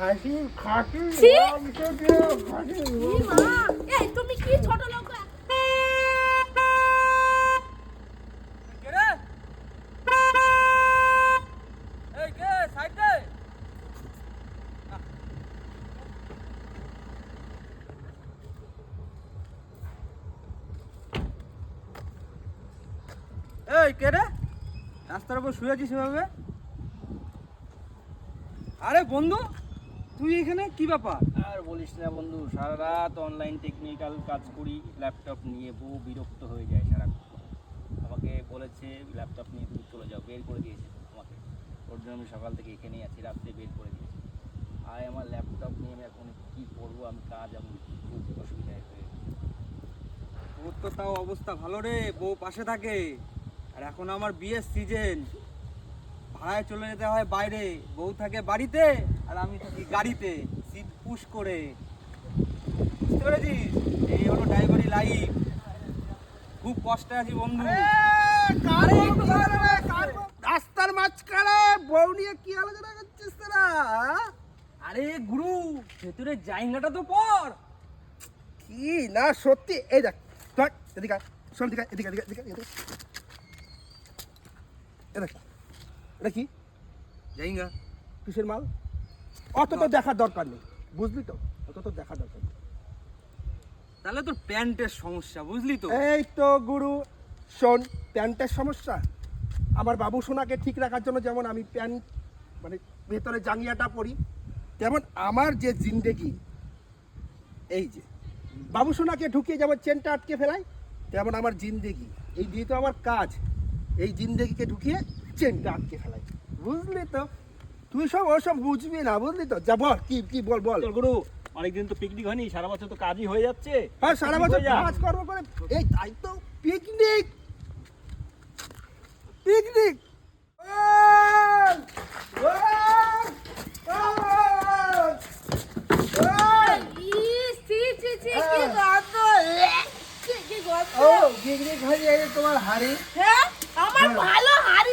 খাসির খাসির ছি! খাসির ই মা! এই তুমি কি ছোট লোক? এই কে রে? রাস্তার উপর শুয়ে আছিস সেভাবে আরে বন্ধু! তুই এখানে? কি ব্যাপার? আর বলিস না বন্ধু, সারা রাত অনলাইন টেকনিক্যাল কাজ করি ল্যাপটপ নিয়ে বহু বিরক্ত হয়ে যায় সারাক্ষণ। আমাকে বলেছে ল্যাপটপ নিয়ে তুমি চলে যাও, বের করে দিয়েছে আমাকে। ওর জন্য আমি সকাল থেকে এখানেই আছি, রাত্রে বের করে দিয়েছি। আর আমার ল্যাপটপ নিয়ে আমি এখন কী করব, আমি কাজ আমি খুব অসুবিধায় হয়ে। তোর তো তাও অবস্থা ভালো রে, বউ পাশে থাকে। আর এখন আমার বিয়ের সিজন ভাড়ায় চলে যেতে হয় বাইরে। বউ থাকে বাড়িতে আর আমি থাকি গাড়িতে। সিট পুশ করে। বুঝতে পেরেছিস? এই হলো ড্রাইভারি লাইফ। খুব কষ্টে আছি বন্ধু। রাস্তার মাঝখানে বউ নিয়ে কি আলোচনা করছিস তোরা? আরে গুরু ভেতরে জায়গাটা তো পর। কি? না সত্যি। এই দেখ দেখ এদিকে শোন এদিকে এদিকে এদিকে এদিকে এদিকে এটা কি? জায়গা কিসের মাল? অত তো দেখার দরকার নেই। বুঝলি তো? অত তো দেখার দরকার নেই। তাহলে তোর প্যান্টের সমস্যা বুঝলি তো? এই তো গুরু শোন প্যান্টের সমস্যা। আমার বাবু সোনাকে ঠিক রাখার জন্য যেমন আমি প্যান্ট মানে ভেতরে জাঙ্গিয়াটা পরি তেমন আমার যে জিন্দেগি এই যে। বাবু সোনাকে ঢুকিয়ে যেমন চেনটা আটকে ফেলাই তেমন আমার জিন্দেগি। এই দিয়ে তো আমার কাজ। এই জিন্দেগিকে ঢুকিয়ে চেনটা আটকে ফেলাই। বুঝলি তো? তুই সব ওসব বুঝবি না বুঝলি তো? যা বল কি কি বল বল। গুরু অনেকদিন তো পিকনিক হয়নি সারা বছর তো কাজই হয়ে যাচ্ছে। হ্যাঁ সারা বছর কাজ কর্ম করে এই তাই তো পিকনিক পিকনিক পিকনিক হয়ে। যায় তোমার হাড়ি? হ্যাঁ আমার ভালো নতুন শোনো। হাড়ি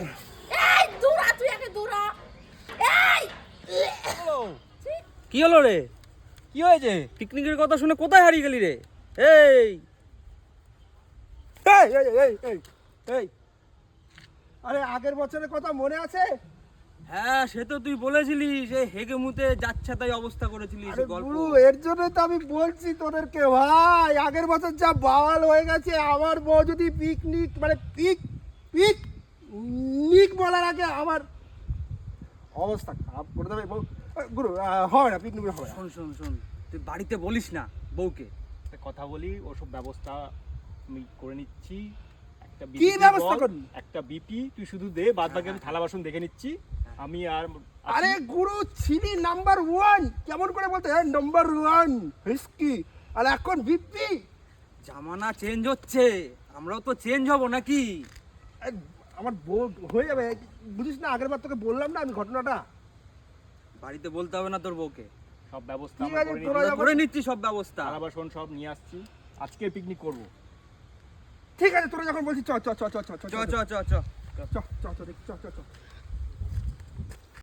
এই, দূরা, তুই একে দূরা। এই! কি হলো রে? কি হয়েছে? পিকনিকের কথা শুনে কোথায় হারিয়ে গেলি রে? এই! এই, এই, এই, এই, এই। আরে আগের বছরের কথা মনে আছে? হ্যাঁ সে তো তুই বলেছিলি সে হেগে মুতে যাচ্ছে তাই অবস্থা গল্প। গুরু এর জন্য তো আমি বলছি তোদেরকে ভাই আগের বছর যা বাওয়াল হয়ে গেছে আমার বউ যদি পিকনিক মানে পিক পিক নিক বলার আগে আমার অবস্থা খারাপ করে দেবে। বউ গুরু হবে না পিকনিক হবে না। শোন শোন শোন তুই বাড়িতে বলিস না বউকে। একটা কথা বলি ওসব ব্যবস্থা আমি করে নিচ্ছি। একটা কি ব্যবস্থা করবি? একটা বিপি তুই শুধু দে বাদ বাকি আমি থালা বাসন দেখে নিচ্ছি। আমি আর আরে গুরু ছিলি নাম্বার ওয়ান কেমন করে বলতে? হ্যাঁ নাম্বার ওয়ান হিস্কি আর এখন বিপি জামানা চেঞ্জ হচ্ছে। আমরাও তো চেঞ্জ হব নাকি? আমার বউ হয়ে যাবে বুঝিস না আগের বার তোকে বললাম না আমি ঘটনাটা বাড়িতে বলতে হবে না তোর বউকে সব ব্যবস্থা ঠিক আছে, তোরা নিচ্ছি আমরা করে নিচ্ছি সব ব্যবস্থা আবার শোন সব নিয়ে আসছি আজকে পিকনিক করব ঠিক আছে তোরা যখন বলছিস চ চ চ চ চ চ চ চ চ চ চ চ চ চ চ চ